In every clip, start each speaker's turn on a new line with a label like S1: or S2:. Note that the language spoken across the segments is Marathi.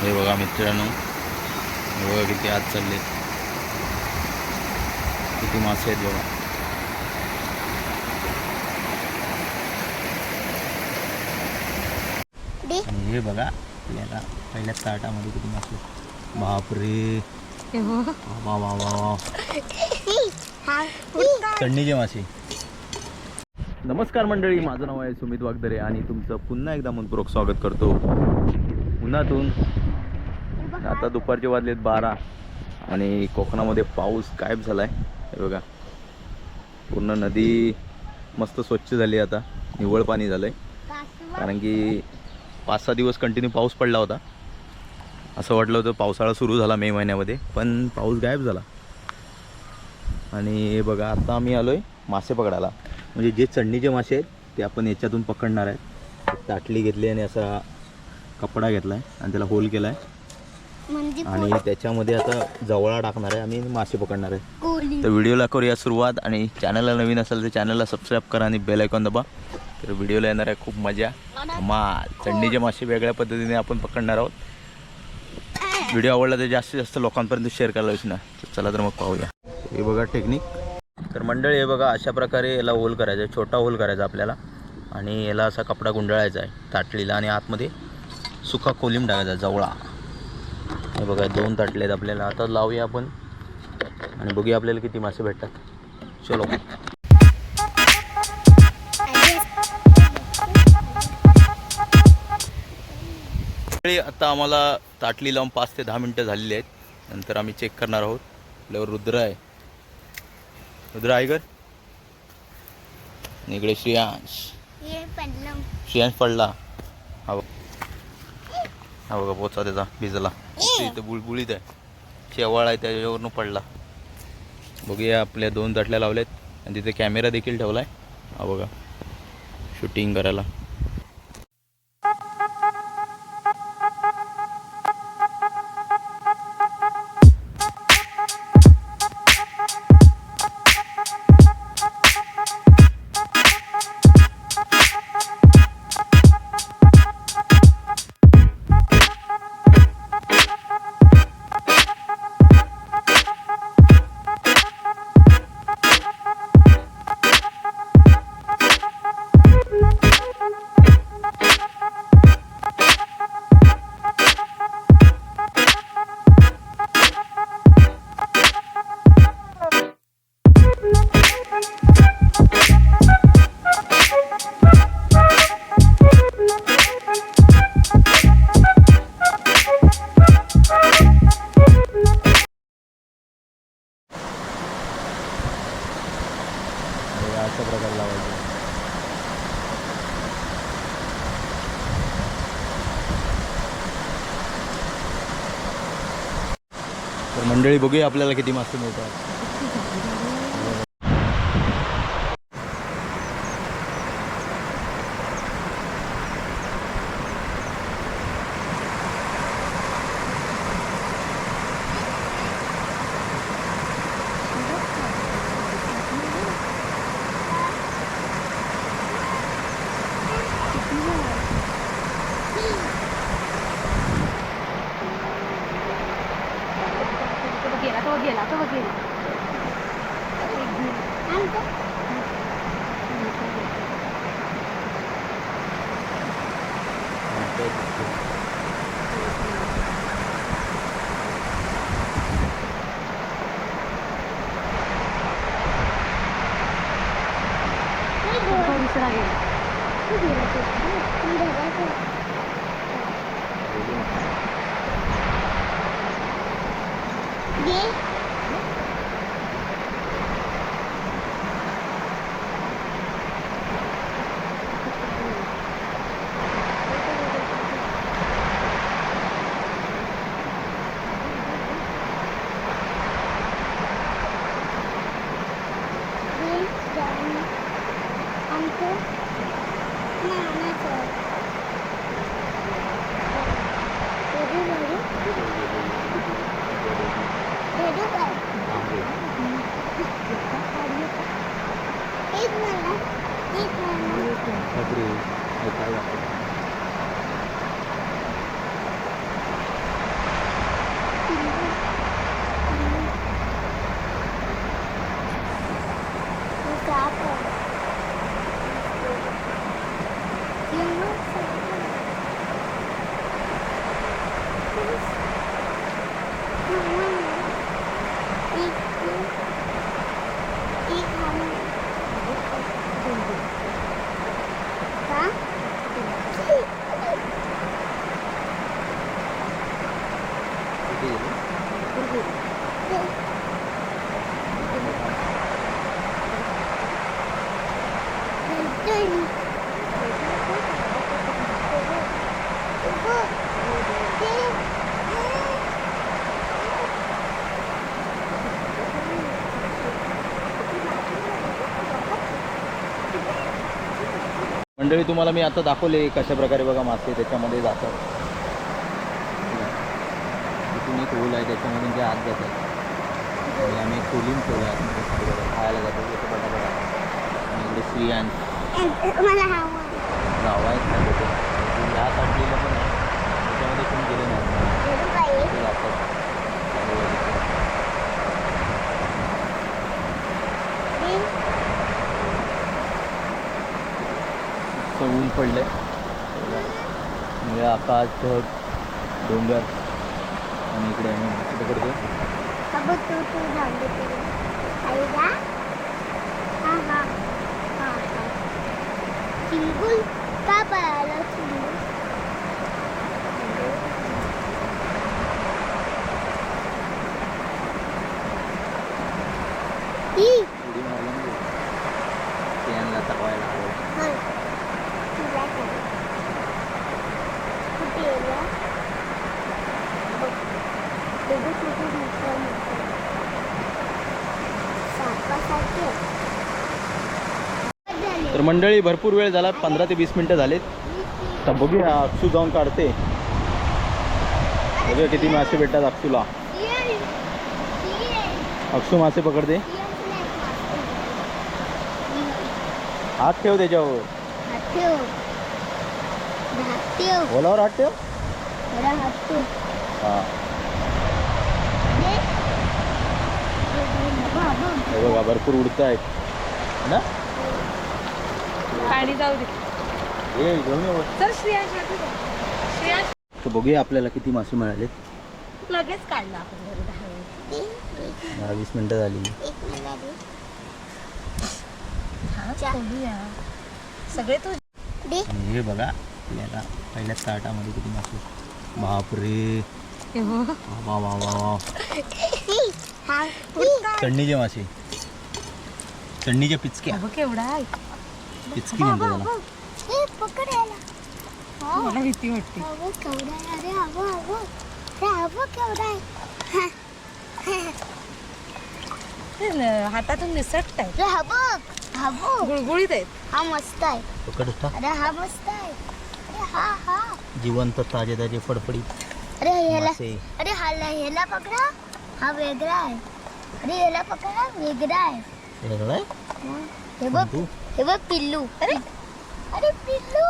S1: हे बघा मित्रांनो हे बघा किती आत चालले. किती मासे आहेत बघा. हे बघा आपल्याला पहिल्या ताटामध्ये किती मासे बापरे. वा वा वा वा.
S2: हा.
S1: चढणीचे मासे. नमस्कार मंडळी माझं नाव आहे सुमित वागदरे आणि तुमचं पुन्हा एकदा मनपूर्वक स्वागत करतो. उन्हातून आता दुपारचे वाजलेत बारा आणि कोकणामध्ये पाऊस गायब झाला आहे हे बघा. पूर्ण नदी मस्त स्वच्छ झाली आता. निव्वळ पाणी झालं आहे कारण की पाच सहा दिवस कंटिन्यू पाऊस पडला होता. असं वाटलं होतं पावसाळा सुरू झाला मे महिन्यामध्ये पण पाऊस गायब झाला. आणि हे बघा आता आम्ही आलो आहे मासे पकडायला. म्हणजे जे चढणीचे मासे आहेत ते आपण याच्यातून पकडणार आहेत. ताटली घेतली आणि असा कपडा घेतला आहे आणि त्याला होल केला आहे
S2: म्हणजे
S1: आणि त्याच्यामध्ये आता जवळा टाकणार आहे आम्ही मासे पकडणार आहे. तर व्हिडिओला करूया सुरुवात आणि चॅनलला नवीन असेल तर चॅनलला सबस्क्राईब करा आणि बेल आयकॉन दबा. तर व्हिडिओला येणार आहे खूप मजा. माल चढणीचे मासे वेगळ्या पद्धतीने आपण पकडणार आहोत. व्हिडिओ आवडला तर जास्तीत जास्त लोकांपर्यंत शेअर करायला. तर चला तर मग पाहूया. हे बघा टेक्निक तर मंडळी हे बघा अशा प्रकारे याला होल करायचा आहे. छोटा होल करायचा आपल्याला. आणि याला असा कपडा गुंडाळायचा आहे ताटलीला आणि आतमध्ये सुका कोलिम टाकायचा जवळा. हे बघा दोन ताटले आहेत आपल्याला. आता लावूया आपण. आणि बघूया आपल्याला किती मासे भेटतात. चलो. आता आम्हाला ताटली लावून पाच ते दहा मिनटं झालेली आहेत. नंतर आम्ही चेक करणार आहोत. आपल्यावर रुद्र आहे. रुद्र आहे कर आणि इकडे श्रेयांश.
S2: हे पडलं.
S1: श्रेयांश पडला. हा बघ. हा बघा पोचा त्याचा भिजला. हो. इथं बुळबुळीत आहे. शेवाळ आहे त्याच्यावरनं पडला. बघूया आपल्या दोन दाटल्या लावल्यात. आणि तिथे कॅमेरा देखील ठेवला आहे हा बघा. शूटिंग करायला. बघूया आपल्याला किती मासे मिळतात. मंडळी तुम्हाला मी आता दाखवले कशा प्रकारे बघा मासे त्याच्यामध्ये जातात. इथून एक होल आहे त्याच्यामधून ते आत जातात. आणि आम्ही एक खोलीन ठेवलं आहे खायला जातो त्याचं बघा बघा. आणि इकडे स्त्रियांच
S2: मला हवा
S1: गाव काढलेलं पण आहे. त्याच्यामध्ये कोण गेले नाही. आहे ऊन पडलंय म्हणजे आकाश ढग डोंगर. आणि इकडे आम्ही मासे पकडतो
S2: 请问，爸爸来
S1: 了，मंडळी भरपूर वेळ झाला पंधरा ते वीस मिनटं झालेत. तर बघूया अक्षू जाऊन काढते. बघूया किती मासे भेटतात अक्षूला. अक्षू मासे पकडते. हात ठेव त्याच्यावर. ओलावर हात ठेव. हा. बघा भरपूर उडत आहेत ना?
S3: पाणी जाऊ दे
S1: घेऊन ये वर.
S3: चल श्रेयांश हाती दे. श्रेयांश
S1: तर बघूया आपल्याला किती मासे मिळाले
S3: लगेच काढला आपण घरी दहा वेळेस.
S1: दहा वीस मिनटं झाली
S2: एक मिनिट दे
S3: हा,
S2: चा.
S3: खोलूया. सगळे तू
S2: दे
S1: आणि हे बघा आपल्याला पहिल्या स्टार्टामध्ये किती मासे बापरे वा वा वा वा
S2: हा
S1: चढणीचे मासे चढणीच्या पिचक्या
S3: अगं केवढा आहे
S1: पिचकी म्हणतो त्याला
S2: ए पकड याला.
S3: मला भीती वाटते.
S2: अहो केवढा आहे? अरे अहो अहो अरे अहो केवढा आहे? हा.
S3: ते न- हातातून निसटत आहे.
S2: अरे हा बघ हा बघ.
S3: गुळगुळीत आहेत.
S2: हा मस्त आहे.
S1: पकड उठा.
S2: अरे हा मस्त आहे. अरे हा हा.
S1: जिवंत ताजे ताजे फडफडीत
S2: अरे ह्याला
S1: मासे
S2: अरे हाला ह्याला पकडा. हा वेगळा आहे. अरे ह्याला पकडा वेगळा आहे.
S1: वेगळं आहे?
S2: हे. बघ.
S1: तू
S2: हे बघ पिल्लू अरे अरे पिल्लू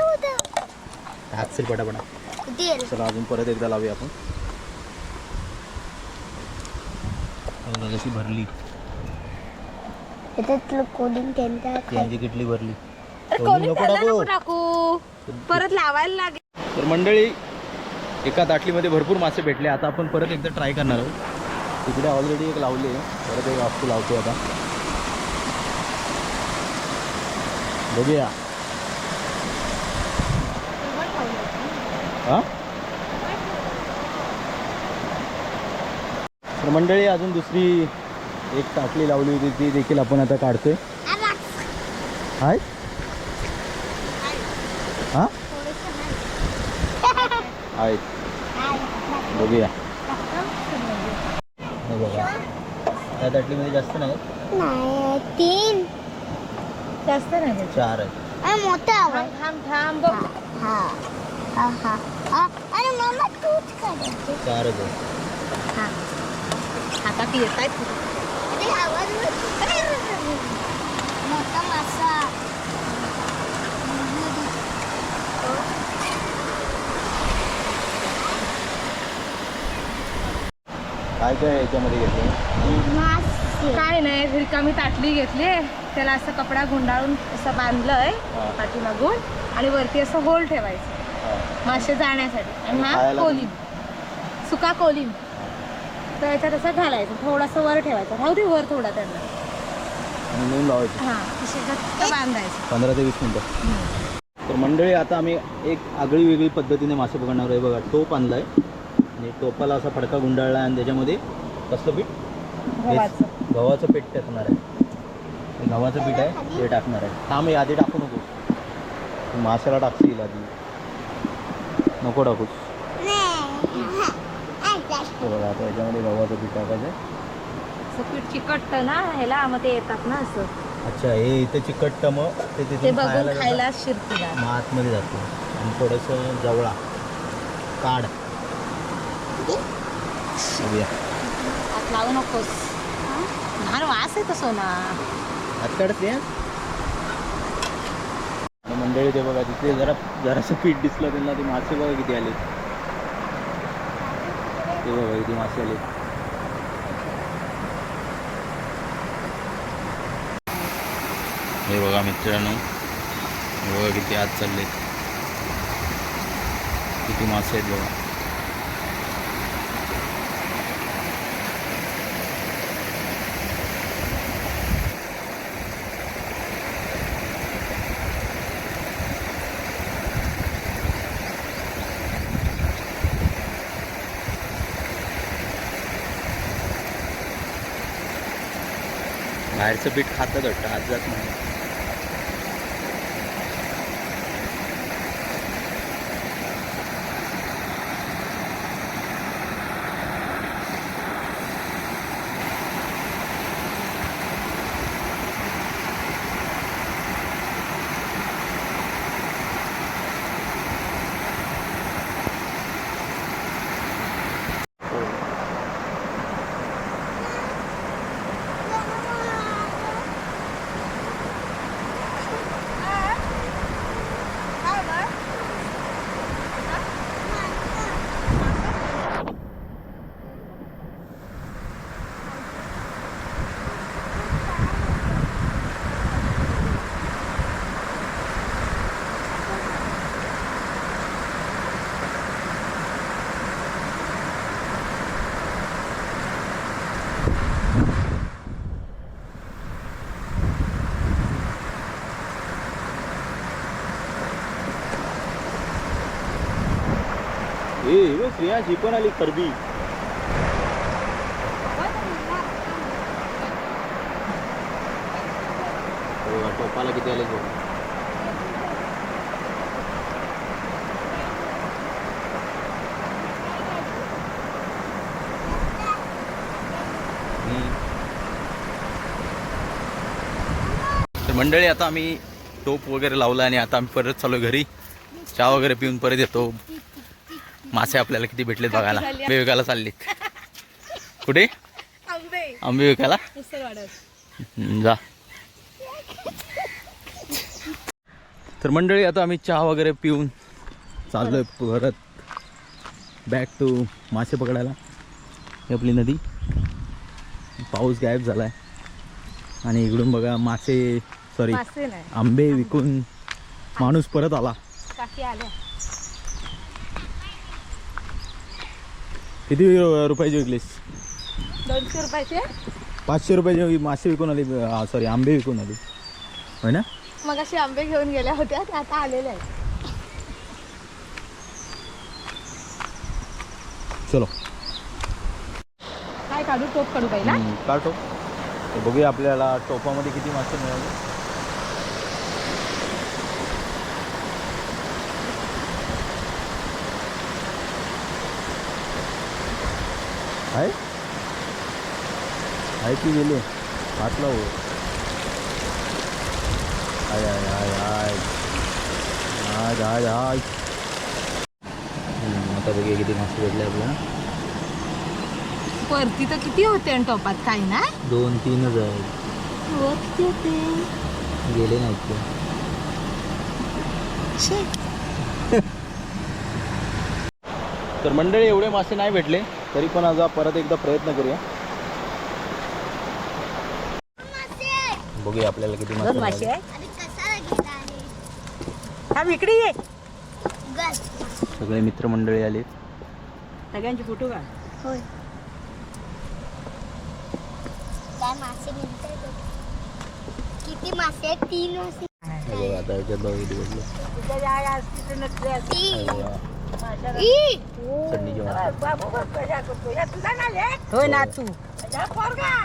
S2: होतं
S1: पटापटा
S2: किती?
S1: चला अजून परत एकदा लावूया आपण बघा कशी भरली
S2: कोडिंग
S1: किटली भरली
S3: तर
S1: कोणी
S3: कोणी
S1: नको
S3: त्याला
S1: टाकू.
S3: नको टाकू परत लावायला लागेल
S1: तर मंडळी एका ताटलीमध्ये भरपूर मासे भेटले आता आपण परत एकदा ट्राय करणार आहोत तिकडे ऑलरेडी एक लावली आहे परत एक वास्तू लावतो आता बघूया हा तर मंडळी अजून दुसरी एक ताटली लावली होती ती देखील आपण आता काढतोय. हाय? हा? आहेत बघूया. बघा. त्या ताटलीमध्ये जास्त नाही.
S2: नाही तीन.
S3: जास्त नाही.
S1: चार
S2: अरे मोठा हवा
S3: थांब थांब थांब बघ.
S2: हा हा हा हा. अरे मामा तूच काढायचे
S1: चारच आहेत.
S2: हा.
S3: हातात येत आहेत
S2: अरे आवाज. मोठा मासा.
S1: काय काय याच्यामध्ये घेतलं?
S2: मासे.
S3: काय नाही रिकामी ताटली घेतली. त्याला असं कपडा गुंडाळून असं बांधलंय
S1: हा.
S3: पाठीमागून आणि वरती असं होल ठेवायचं. मासे जाण्यासाठी. आणि हा कोलिम सुका कोलिम तर याच्यात असं घालायचं. थोडासा वर ठेवायचं. राहू दे वर थोडा त्यांना. हा
S1: पंधरा ते वीस मिनटं. तर मंडळी आता आम्ही एक आगळी वेगळी पद्धतीने मासे पकडणार आहे. बघा टोप आणलाय. आणि टोपाला असा फडका गुंडाळला आणि त्याच्यामध्ये कसलं पीठ?
S3: गव्हाचं.
S1: हेच गव्हाचं पीठ टाकणार आहे. गव्हाचं पीठ आहे ते टाकणार आहे. हा मी आधी टाकू नको. माशाला टाकशील आधी. नको टाकूस. हे बघा आता याच्यामध्ये गव्हाचं पीठ टाकायचं.
S3: असं पीठ चिकटत ना ह्याला मग ते येतात ना असं.
S1: अच्छा हे इथे चिकटतं मग ते
S3: ते
S1: तिथून
S3: बघून
S1: खायला
S3: शिरतील.
S1: मग आतमध्ये जातो. आणि थोडंसं जवळा. काढ. बघूया.
S3: लावू नकोस. लहान वास येतो सोना.
S1: आत काढते मंडळी ते बघा तिथे जरा जरासं पीठ दिसलं त्यांना ते मासे बघा किती आले ते बघा किती मासे आले हे बघा मित्रांनो हे बघा किती आत चालले किती मासे आहेत बघा. बाहेरचं पीठ खातात वाटतं आज जात नाही. ए हे श्रेया ही पण आली खरबी. हो, टोपाला किती आले बघ तर मंडळी आता आम्ही टोप वगैरे लावला आणि आता आम्ही परत चालू घरी. चहा वगैरे पिऊन परत येतो. मासे आपल्याला किती भेटलेत बघायला. आंबे विकायला चाललेत. कुठे?
S3: आंबे.
S1: विकायला जा. तर मंडळी आता आम्ही चहा वगैरे पिऊन चाललोय परत. बॅक टू मासे पकडायला. ही आपली नदी. पाऊस गायब झालाय. आणि इकडून बघा मासे सॉरी आंबे विकून माणूस परत आला. किती रुपयाची विकलीस?
S3: दोनशे रुपयाचे?
S1: पाचशे रुपयाचे मासे विकून आली सॉरी आंबे विकून आली. होय ना?
S3: मग असे आंबे घेऊन गेल्या होत्या त्या आता आलेल्या आहेत.
S1: चलो.
S3: काय काढू टोप काढू
S1: काढतो तर बघूया आपल्याला टोपामध्ये किती मासे मिळाले. आहे. आहे की गेले? हातला हो. आय आय आय आय आज आज आज. हम्म, आता बघूया किती मासे भेटले आपल्याला.
S3: वरती तर किती होते आणि टोपात? काही ना?
S1: दोन तीनच आहेत
S3: होते.
S1: गेले नाहीत ते. तर मंडळी एवढे मासे नाही भेटले. तरी पण आज परत एकदा प्रयत्न करूया. बघूया आपल्याला किती मासे
S3: हा इकडे ये.
S1: सगळे मित्रमंडळी आलेत.
S3: सगळ्यांचे फोटो काढ.
S2: होय. काय मासे. किती मासे आहेत? तीन मासे.
S1: आता याच्यात बघा हे
S2: ई!
S3: होय ना तू.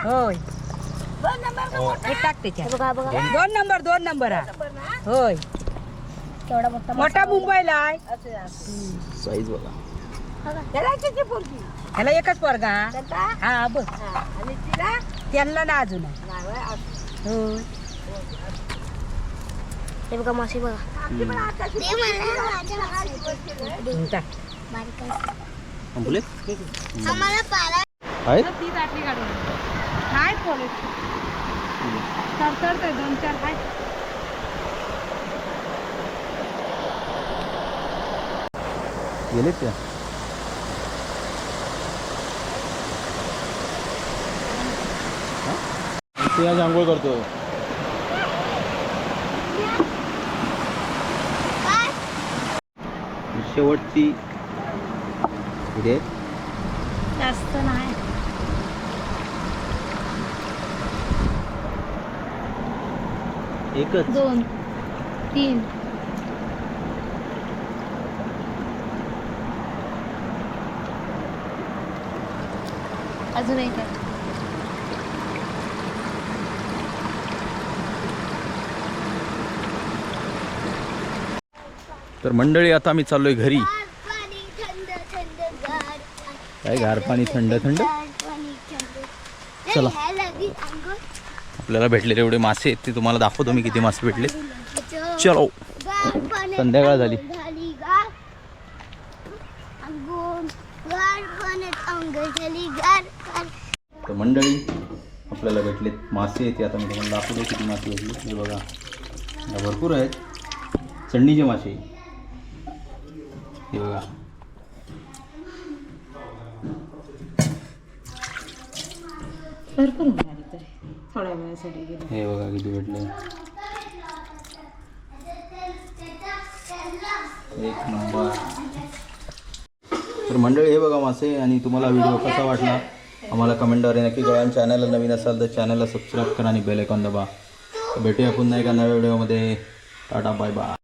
S3: होय. हे टाक त्याच्यात.
S2: हे बघा बघा.
S3: दोन नंबर दोन नंबर हा. होय.
S2: केवढा मोठा
S3: मोठा मुंबईला आहे.
S1: साईज बघा
S3: ह्याला एकच पोरगा हा. बघ. त्यांना ना अजून आहे. होय.
S2: हे बघा मासे बघा ते मला माझ्या मासे.
S3: टाक.
S2: बारीक आहे.
S1: संपले
S2: आम्हाला पारा
S1: आहेत
S3: ती ताटली काढून हाय दोन चार हाय
S1: गेलेत त्या ते आज आंघोळ करतो शेवटची. इथे.
S3: जास्त नाही.
S1: एकच.
S3: दोन. तीन. अजून एक आहे.
S1: तर मंडळी आता मी चाललोय घरी. काय गार पाणी थंड? थंड. चला. आपल्याला भेटलेले एवढे मासे आहेत ते तुम्हाला दाखवतो मी किती मासे भेटले चलो. संध्याकाळ झाली. तर मंडळी आपल्याला भेटलेत मासे ते आता मी तुम्हाला दाखवतो किती मासे भेटले हे बघा. भरपूर आहेत. चंडीचे मासे. हे बघा
S3: भरपूर होणार तरी थोड्या वेळासाठी गेलं
S1: हे बघा किती भेटलं एक नंबर तर मंडळी हे बघा मासे आणि तुम्हाला व्हिडिओ कसा वाटला? आम्हाला कमेंटद्वारे नक्की कळा आणि चॅनलला नवीन असाल तर चॅनलला सबस्क्राईब करा आणि बेल आयकॉन दबा. भेटूया पुन्हा एका नव्या व्हिडिओमध्ये टाटा बाय बाय